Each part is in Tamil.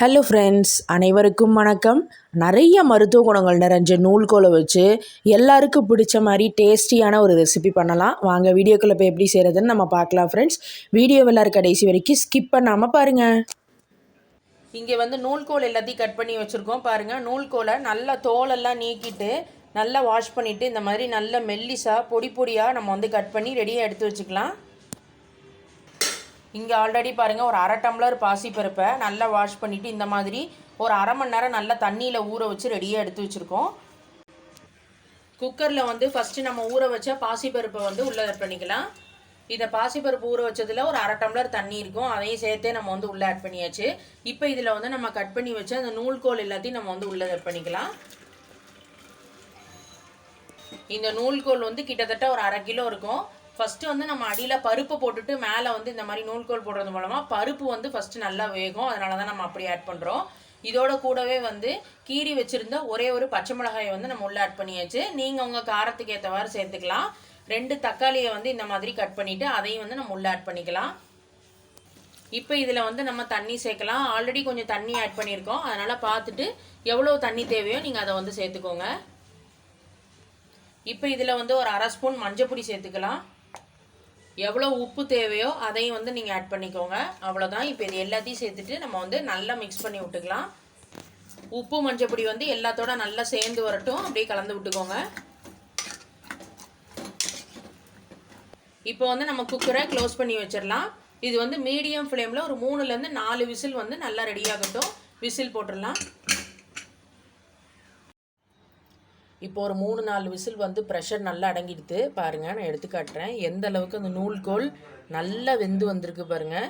ஹலோ ஃப்ரெண்ட்ஸ் அனைவருக்கும் வணக்கம். நிறைய மருத்துவ குணங்கள் நிறைஞ்ச நூல்கோலை வச்சு எல்லாருக்கும் பிடிச்ச மாதிரி டேஸ்டியான ஒரு ரெசிபி பண்ணலாம். வாங்க வீடியோக்குள்ளே போய் எப்படி செய்கிறதுன்னு நம்ம பார்க்கலாம் ஃப்ரெண்ட்ஸ் வீடியோ எல்லாரும் கடைசி வரைக்கும் ஸ்கிப் பண்ணாமல் பாருங்கள் இங்கே வந்து நூல்கோல் எல்லாத்தையும் கட் பண்ணி வச்சுருக்கோம். பாருங்கள் நூல்கோலை நல்லா தோலெல்லாம் நீக்கிட்டு நல்லா வாஷ் பண்ணிவிட்டு இந்த மாதிரி நல்ல மெல்லிஸாக பொடி பொடியாக நம்ம வந்து கட் பண்ணி ரெடியாக எடுத்து வச்சுக்கலாம். இங்கே ஆல்ரெடி பாருங்கள் ஒரு அரை டம்ளர் பாசிப்பருப்பை நல்லா வாஷ் பண்ணிவிட்டு இந்த மாதிரி ஒரு அரை மணி நேரம் நல்லா தண்ணியில் ஊற வச்சு ரெடியாக எடுத்து வச்சுருக்கோம். குக்கரில் வந்து ஃபஸ்ட்டு நம்ம ஊற வச்ச பாசிப்பருப்பை வந்து உள்ளே ஆட் பண்ணிக்கலாம். இதை பாசிப்பருப்பு ஊற வச்சதில் ஒரு அரை டம்ளர் தண்ணி இருக்கும். அதையும் சேர்த்தே நம்ம வந்து உள்ளே ஆட் பண்ணியாச்சு. இப்போ இதில் வந்து நம்ம கட் பண்ணி வச்ச அந்த நூல்கோல் எல்லாத்தையும் நம்ம வந்து உள்ளே ஆட் பண்ணிக்கலாம். இந்த நூல்கோல் வந்து கிட்டத்தட்ட ஒரு அரை கிலோ இருக்கும். ஃபஸ்ட்டு வந்து நம்ம அடியில் பருப்பு போட்டுட்டு மேலே வந்து இந்த மாதிரி நூல்கோல் போடுறது மூலமாக பருப்பு வந்து ஃபஸ்ட்டு நல்லா வேகும். அதனால தான் நம்ம அப்படி ஆட் பண்ணுறோம் இதோட கூடவே வந்து கீரி வச்சுருந்த ஒரே ஒரு பச்சை மிளகாயை வந்து நம்ம உள்ளே ஆட் பண்ணியாச்சு. நீங்கள் உங்கள் காரத்துக்கு ஏற்றவாறு சேர்த்துக்கலாம். ரெண்டு தக்காளியை வந்து இந்த மாதிரி கட் பண்ணிவிட்டு அதையும் வந்து நம்ம உள்ளே ஆட் பண்ணிக்கலாம். இப்போ இதில் வந்து நம்ம தண்ணி சேர்க்கலாம். ஆல்ரெடி கொஞ்சம் தண்ணி ஆட் பண்ணியிருக்கோம். அதனால் பார்த்துட்டு எவ்வளோ தண்ணி தேவையோ நீங்கள் அதை வந்து சேர்த்துக்கோங்க. இப்போ இதில் வந்து ஒரு அரை ஸ்பூன் மஞ்சப்பொடி சேர்த்துக்கலாம். எவ்வளோ உப்பு தேவையோ அதையும் வந்து நீங்கள் ஆட் பண்ணிக்கோங்க. அவ்வளோதான் இப்போ இது எல்லாத்தையும் சேர்த்துட்டு நம்ம வந்து நல்லா மிக்ஸ் பண்ணி விட்டுக்கலாம். உப்பு மஞ்சப்பொடி வந்து எல்லாத்தோட நல்லா சேர்ந்து வரட்டும். அப்படியே கலந்து விட்டுக்கோங்க. இப்போ வந்து நம்ம குக்கரை க்ளோஸ் பண்ணி வச்சிடலாம். இது வந்து மீடியம் ஃப்ளேமில் ஒரு மூணுலேருந்து நாலு விசில் வந்து நல்லா ரெடி ஆகட்டும். விசில் போட்டுடலாம். இப்போ ஒரு மூணு நாலு விசில் வந்து ப்ரெஷர் நல்லா அடங்கிடுது. பாருங்கள் நான் எடுத்து காட்டுறேன். எந்த அளவுக்கு அந்த நூல்கோல் நல்லா வெந்து வந்திருக்கு பாருங்கள்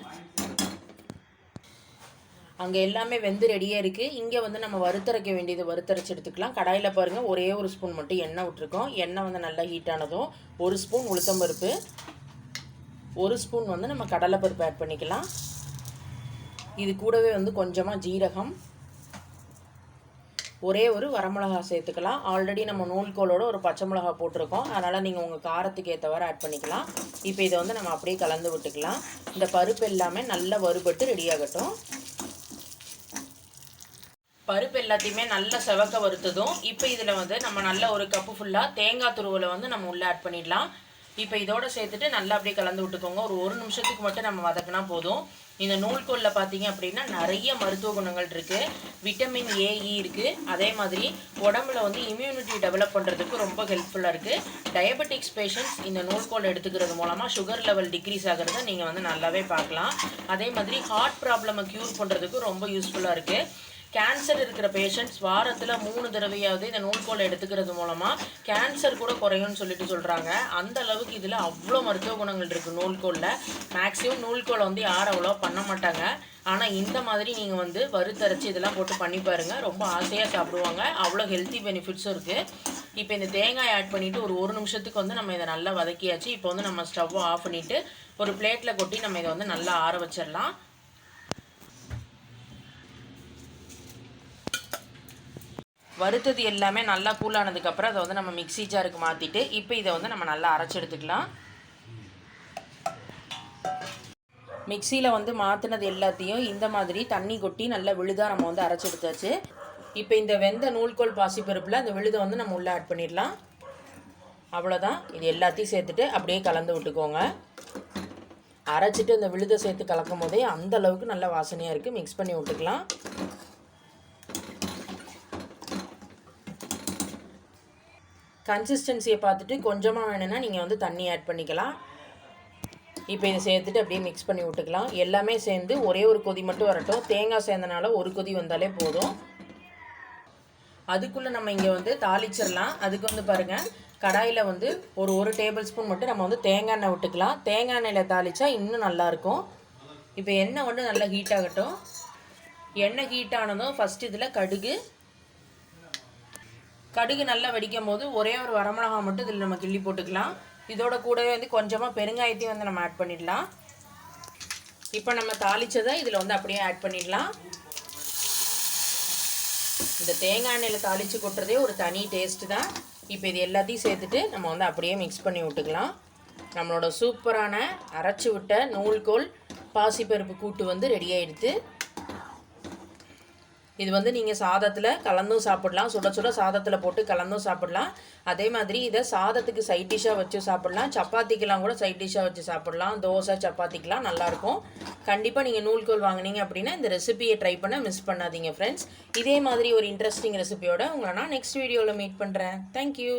அங்கே எல்லாமே வெந்து ரெடியாக இருக்குது இங்கே வந்து நம்ம வறுத்தரைக்க வேண்டியது வறுத்தரைச்சு எடுத்துக்கலாம். கடாயில் பாருங்கள் ஒரே ஒரு ஸ்பூன் மட்டும் எண்ணெய் விட்ருக்கோம் எண்ணெய் வந்து நல்லா ஹீட் ஆனதும் ஒரு ஸ்பூன் உளுத்தம்பருப்பு ஒரு ஸ்பூன் வந்து நம்ம கடலைப்பருப்பு ஆட் பண்ணிக்கலாம். இது கூடவே வந்து கொஞ்சமாக ஜீரகம் ஒரே ஒரு வரமிளகா சேர்த்துக்கலாம். ஆல்ரெடி நம்ம நூல்கோலோட ஒரு பச்சை மிளகா போட்டிருக்கோம். அதனால் நீங்கள் உங்கள் காரத்துக்கு ஏற்றவாறு ஆட் பண்ணிக்கலாம். இப்போ இதை வந்து நம்ம அப்படியே கலந்து விட்டுக்கலாம். இந்த பருப்பு எல்லாமே நல்லா வறுபட்டு ரெடி ஆகட்டும். பருப்பு எல்லாத்தையுமே நல்லா செவக்க வறுத்ததும் இப்போ இதில் வந்து நம்ம நல்ல ஒரு கப்பு ஃபுல்லாக தேங்காய் துருவலை வந்து நம்ம உள்ளே ஆட் பண்ணிடலாம். இப்போ இதோட சேர்த்துட்டு நல்லா அப்படியே கலந்து விட்டுக்கோங்க. ஒரு ஒரு நிமிஷத்துக்கு மட்டும் நம்ம வதக்கினா போதும். இந்த நூல்கோலில் பார்த்தீங்க அப்படின்னா நிறைய மருத்துவ குணங்கள் இருக்குது விட்டமின் ஏஇ e இருக்குது அதே மாதிரி உடம்புல வந்து இம்யூனிட்டி டெவலப் பண்ணுறதுக்கு ரொம்ப ஹெல்ப்ஃபுல்லாக இருக்குது டயபெட்டிக்ஸ் பேஷண்ட்ஸ் இந்த நூல்கோல் எடுத்துக்கிறது மூலமாக சுகர் லெவல் டிக்ரீஸ் ஆகிறத நீங்கள் வந்து நல்லாவே பார்க்கலாம். அதே மாதிரி ஹார்ட் ப்ராப்ளமை க்யூர் பண்ணுறதுக்கு ரொம்ப யூஸ்ஃபுல்லாக இருக்குது கேன்சர் இருக்கிற பேஷண்ட்ஸ் வாரத்தில் மூணு தடவையாவது இந்த நூல்கோலை எடுத்துக்கிறது மூலமாக கேன்சர் கூட குறையும்னு சொல்லிட்டு சொல்கிறாங்க அந்த அளவுக்கு இதில் அவ்வளோ மருத்துவ குணங்கள் இருக்குது நூல்கோலில் மேக்ஸிமம் நூல்கோலை வந்து யாரும் அவ்வளோ பண்ண மாட்டாங்க. ஆனால் இந்த மாதிரி நீங்கள் வந்து வறுத்தரைச்சி இதெல்லாம் போட்டு பண்ணி பாருங்கள் ரொம்ப ஆசையாக சாப்பிடுவாங்க. அவ்வளோ ஹெல்த்தி பெனிஃபிட்ஸும் இருக்குது இப்போ இந்த தேங்காய் ஆட் பண்ணிவிட்டு ஒரு ஒரு நிமிஷத்துக்கு வந்து நம்ம இதை நல்லா வதக்கியாச்சு. இப்போ வந்து நம்ம ஸ்டவ்வை ஆஃப் பண்ணிவிட்டு ஒரு பிளேட்டில் கொட்டி நம்ம இதை வந்து நல்லா ஆற வச்சிடலாம். வறுத்தது எல்லாமே நல்லா கூலானதுக்கப்புறம் அதை வந்து நம்ம மிக்ஸி ஜாருக்கு மாற்றிட்டு இப்போ இதை வந்து நம்ம நல்லா அரைச்சி எடுத்துக்கலாம். மிக்சியில் வந்து மாற்றினது எல்லாத்தையும் இந்த மாதிரி தண்ணி கொட்டி நல்லா விழுதாக நம்ம வந்து அரைச்சி எடுத்தாச்சு. இப்போ இந்த வெந்த நூல்கோல் பாசிப்பருப்பில் அந்த விழுதை வந்து நம்ம உள்ளே ஆட் பண்ணிடலாம். அவ்வளோதான் இது எல்லாத்தையும் சேர்த்துட்டு அப்படியே கலந்து விட்டுக்கோங்க. அரைச்சிட்டு அந்த விழுதை சேர்த்து கலக்கும் போதே அந்த அளவுக்கு நல்ல வாசனையாக இருக்குது மிக்ஸ் பண்ணி விட்டுக்கலாம். கன்சிஸ்டன்சியை பார்த்துட்டு கொஞ்சமாக வேணும்னா நீங்கள் வந்து தண்ணி ஆட் பண்ணிக்கலாம். இப்போ இதை சேர்த்துட்டு அப்படியே மிக்ஸ் பண்ணி விட்டுக்கலாம். எல்லாமே சேர்ந்து ஒரே ஒரு கொதி மட்டும் வரட்டும். தேங்காய் சேர்ந்தனால ஒரு கொதி வந்தாலே போதும். அதுக்குள்ளே நம்ம இங்கே வந்து தாளிச்சிடலாம். அதுக்கு வந்து பாருங்கள் கடாயில் வந்து ஒரு ஒரு டேபிள் ஸ்பூன் மட்டும் நம்ம வந்து தேங்காய் எண்ணெய் விட்டுக்கலாம். தேங்காய் எண்ணெயில் தாளித்தா இன்னும் நல்லாயிருக்கும். இப்போ எண்ணெய் வந்து நல்லா ஹீட் ஆகட்டும். எண்ணெய் ஹீட் ஆனதும் ஃபஸ்ட் இதில் கடுகு கடுகு நல்லா வெடிக்கும் போது ஒரே ஒரு வரமிளகா மட்டும் இதில் நம்ம கிள்ளி போட்டுக்கலாம். இதோட கூடவே வந்து கொஞ்சமாக பெருங்காயத்தையும் வந்து நம்ம ஆட் பண்ணிடலாம். இப்போ நம்ம தாளித்ததை இதில் வந்து அப்படியே ஆட் பண்ணிடலாம். இந்த தேங்காய் எண்ணெயில் தாளித்து கொட்டுறதே ஒரு தனி டேஸ்ட்டு தான். இப்போ இது எல்லாத்தையும் சேர்த்துட்டு நம்ம வந்து அப்படியே மிக்ஸ் பண்ணி விட்டுக்கலாம். நம்மளோட சூப்பரான அரைச்சி விட்ட நூல்கோல் பாசிப்பருப்பு கூட்டு வந்து ரெடி ஆகிடுது இது வந்து நீங்கள் சாதத்தில் கலந்தும் சாப்பிடலாம். சுட சுட சாதத்தில் போட்டு கலந்தும் சாப்பிடலாம். அதே மாதிரி இதை சாதத்துக்கு சைட் டிஷ்ஷாக வச்சு சாப்பிடலாம். சப்பாத்திக்கெல்லாம் கூட சைட் டிஷ்ஷாக வச்சு சாப்பிடலாம். தோசை சப்பாத்திக்கெலாம் நல்லாயிருக்கும். கண்டிப்பாக நீங்கள் நூல்கோல் வாங்குனீங்க அப்படின்னா இந்த ரெசிபியை ட்ரை பண்ண மிஸ் பண்ணாதீங்க ஃப்ரெண்ட்ஸ் இதே மாதிரி ஒரு இன்ட்ரெஸ்டிங் ரெசிபியோட உங்களை நான் நெக்ஸ்ட் வீடியோவில் மீட் பண்ணுறேன் தேங்க்யூ